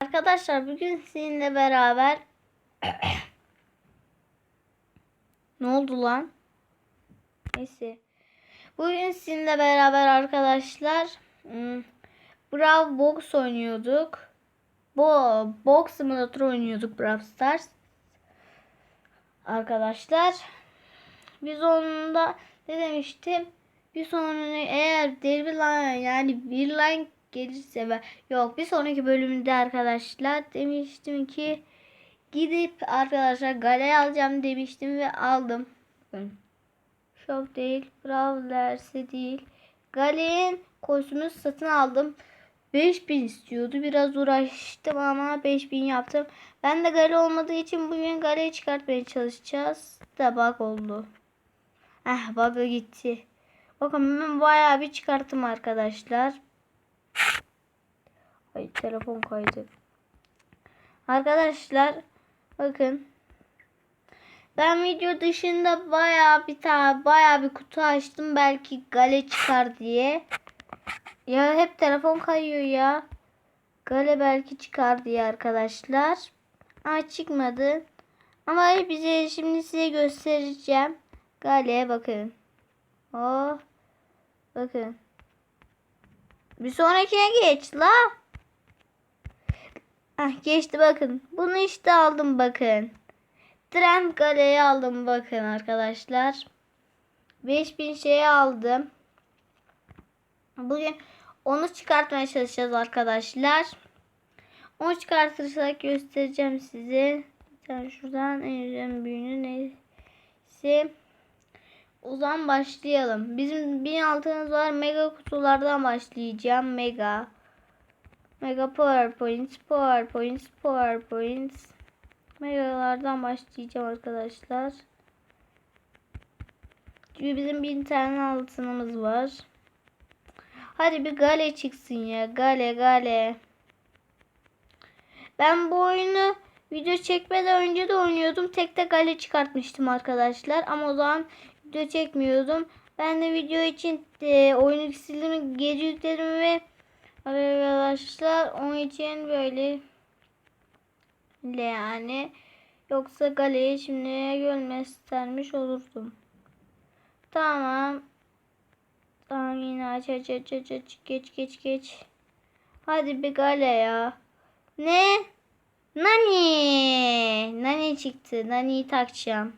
Arkadaşlar bugün sizinle beraber Ne oldu lan? Neyse. Bugün sizinle beraber arkadaşlar hmm, Brawl Box oynuyorduk. Bu Box Simulator oynuyorduk Brawl Stars. Arkadaşlar biz onunla ne demiştim? Bir sonraki eğer line yani bir line gelirse ve yok bir sonraki bölümde arkadaşlar demiştim ki gidip arkadaşlar galeye alacağım demiştim ve aldım. Bakın. Shop değil, Brawlers'e değil. Gale'nin kostümünü satın aldım. 5000 istiyordu. Biraz uğraştım ama 5000 yaptım. Ben de Gale olmadığı için bugün Gale'yi çıkartmaya çalışacağız. Da bug oldu. Eh bug'ı gitti. Bakın ben bayağı bir çıkarttım arkadaşlar. Ay telefon kaydı. Arkadaşlar bakın. Ben video dışında bayağı bir tane bayağı bir kutu açtım belki gale çıkar diye. Ya hep telefon kayıyor ya. Gale belki çıkar diye arkadaşlar. Ama çıkmadı. Ama bize şimdi size göstereceğim. Gale bakın. Oh. Bakın. Bir sonrakine geç la. Ah geçti bakın. Bunu işte aldım bakın. Trend Gale'yi aldım bakın arkadaşlar. 5000 şeyi aldım. Bugün onu çıkartmaya çalışacağız arkadaşlar. Onu çıkartırsak göstereceğim size. Sen şuradan en büyüğünü neyse. O zaman başlayalım. Bizim 1000 altınız var. Mega kutulardan başlayacağım. Mega. Mega PowerPoint, PowerPoint, PowerPoint. Megalardan başlayacağım arkadaşlar. Çünkü bizim bin tane altınımız var. Hadi bir gale çıksın ya. Gale gale. Ben bu oyunu video çekmeden önce de oynuyordum. Tek tek gale çıkartmıştım arkadaşlar. Ama o zaman video çekmiyordum. Ben de video için e, oyunu sildim, gece yükledim ve arkadaşlar onun için böyle yani yoksa galeyi şimdi görmezlermiş olurdum. Tamam. Tamam yine aç aç aç aç aç geç geç geç. Hadi bir gale ya. Ne? Nani? Nani çıktı. Nani'yi takacağım.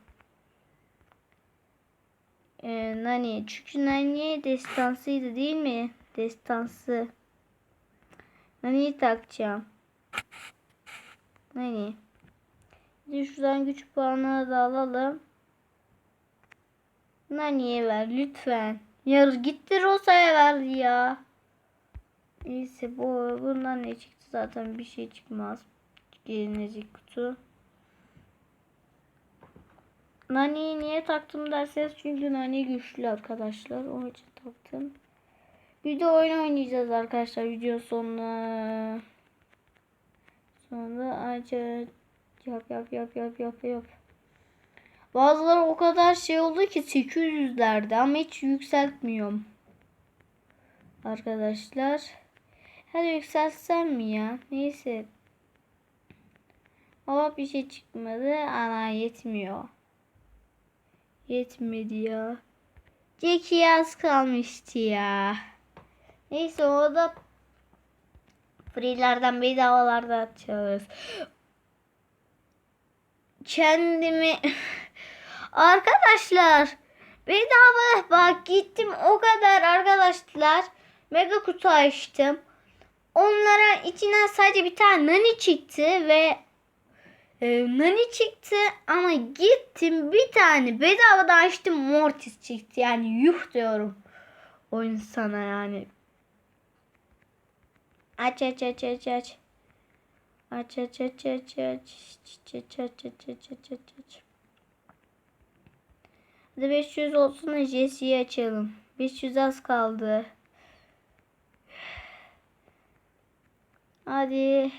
Ee, Nani. Çünkü Nani destansıydı değil mi? Destansı. Nani'yi takacağım. Nani. Şimdi şuradan güç puanını da alalım. Nani'ye ver lütfen. Yarı gitti Rosa'ya verdi ya. Neyse bu bundan ne çıktı zaten bir şey çıkmaz. Gelinecek kutu. Nani'yi niye taktım derseniz çünkü Nani güçlü arkadaşlar. Onun için taktım. Bir de oyun oynayacağız arkadaşlar video sonuna. Sonra aç yap yap yap yap yap yap. Bazıları o kadar şey oldu ki 800'lerde ama hiç yükseltmiyorum. Arkadaşlar. Hadi yükseltsem mi ya? Neyse. Ama bir şey çıkmadı. Ana yetmiyor. Yetmedi ya. Jackie az kalmıştı ya. Neyse o da free'lerden bedavalarda atıyoruz. Kendimi arkadaşlar bedava bak gittim o kadar arkadaşlar mega kutu açtım. Onlara içinden sadece bir tane nani çıktı ve e, nani çıktı ama gittim bir tane bedava da açtım mortis çıktı. Yani yuh diyorum o insana yani. Aç aç aç aç aç. Aç aç aç aç aç. Aç aç aç aç aç aç aç aç. Hadi 500 olsun da Jesse'yi açalım. 500 az kaldı. Hadi.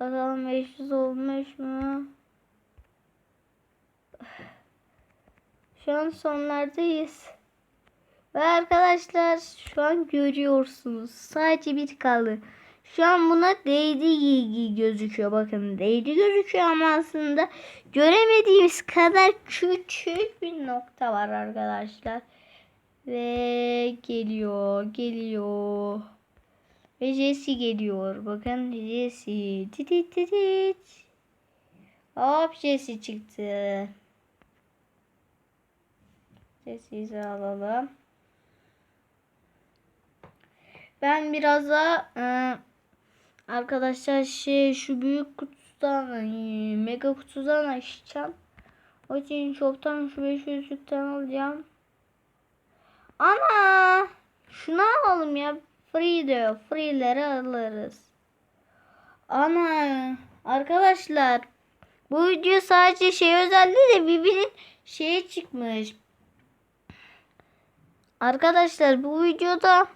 Bakalım 500 olmuş mu? Şu an sonlardayız. Ve arkadaşlar şu an görüyorsunuz. Sadece bir kaldı. Şu an buna değdi gözüküyor. Bakın değdi gözüküyor ama aslında göremediğimiz kadar küçük bir nokta var arkadaşlar. Ve geliyor, geliyor. Ve Jesse geliyor. Bakın Jesse. Titit titit. Hop Jesse çıktı. Jesse'yi alalım. Ben biraz da e, arkadaşlar şey şu büyük kutudan e, mega kutudan açacağım. O için çoktan şu 500'lükten alacağım. Ana! Şunu alalım ya. Free diyor. Free'leri alırız. Ana! Arkadaşlar bu video sadece şey özel değil de birbirinin şeye çıkmış. Arkadaşlar bu videoda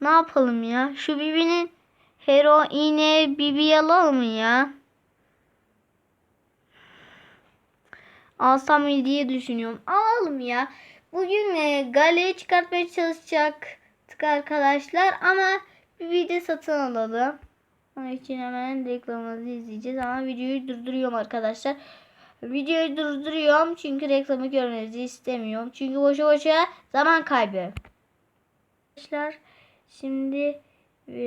ne yapalım ya? Şu Bibi'nin hero iğne Bibi alalım ya? Alsam mı diye düşünüyorum. Alalım ya. Bugün e, galeye çıkartmaya çalışacaktık arkadaşlar ama Bibi'yi de satın alalım. Onun için hemen reklamımızı izleyeceğiz ama videoyu durduruyorum arkadaşlar. Videoyu durduruyorum çünkü reklamı görmenizi istemiyorum. Çünkü boşa boşa zaman kaybı. Arkadaşlar şimdi e,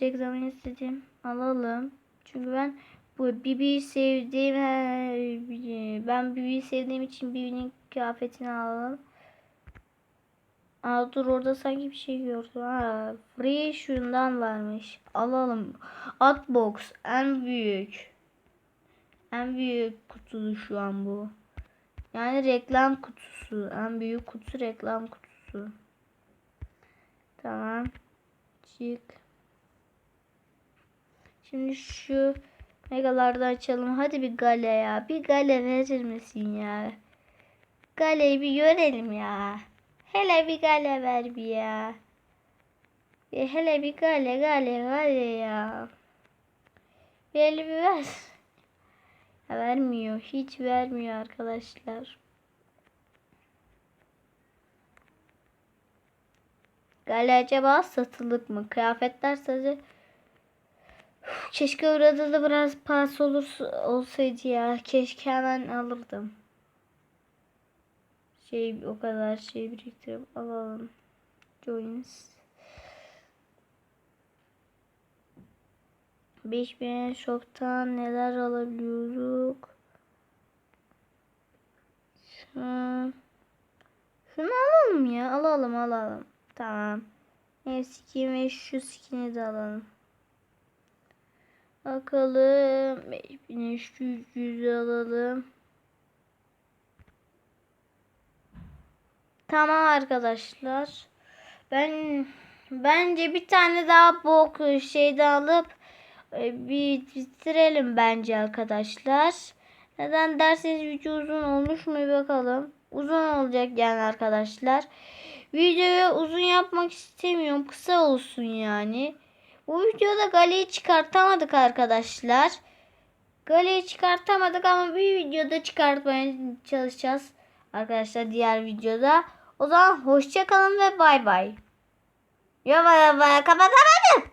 reklamını istedim. Alalım. Çünkü ben bu Bibi'yi sevdiğim e, ben Bibi'yi sevdiğim için Bibi'nin kıyafetini alalım. Aa dur orada sanki bir şey gördüm. Ha, free şundan varmış. Alalım. Atbox en büyük. En büyük kutu şu an bu. Yani reklam kutusu. En büyük kutu reklam kutusu. Tamam. Çık. Şimdi şu megalarda açalım. Hadi bir gale ya. Bir gale verir misin ya? Galeyi bir görelim ya. Hele bir gale ver bir ya. Bir hele bir gale gale gale ya. Bir bir ver. Ya vermiyor. Hiç vermiyor arkadaşlar. Gale acaba satılık mı? Kıyafetler sadece Keşke orada da biraz pas olur olsaydı ya. Keşke hemen alırdım. Şey o kadar şey biriktirip alalım. Joins. 5000 şoktan neler alabiliyoruz? Şu, şunu alalım ya. Alalım alalım. Tamam. Ev skin ve şu skin'i de alalım. Bakalım. 5300 alalım. Tamam arkadaşlar. Ben bence bir tane daha bok şeyde alıp e, bir bitirelim bence arkadaşlar. Neden derseniz video uzun olmuş mu bakalım. Uzun olacak yani arkadaşlar. Videoyu uzun yapmak istemiyorum. Kısa olsun yani. Bu videoda galeyi çıkartamadık arkadaşlar. Galeyi çıkartamadık ama bir videoda çıkartmaya çalışacağız. Arkadaşlar diğer videoda. O zaman hoşçakalın ve bay bay. Ya bay bay kapatamadım.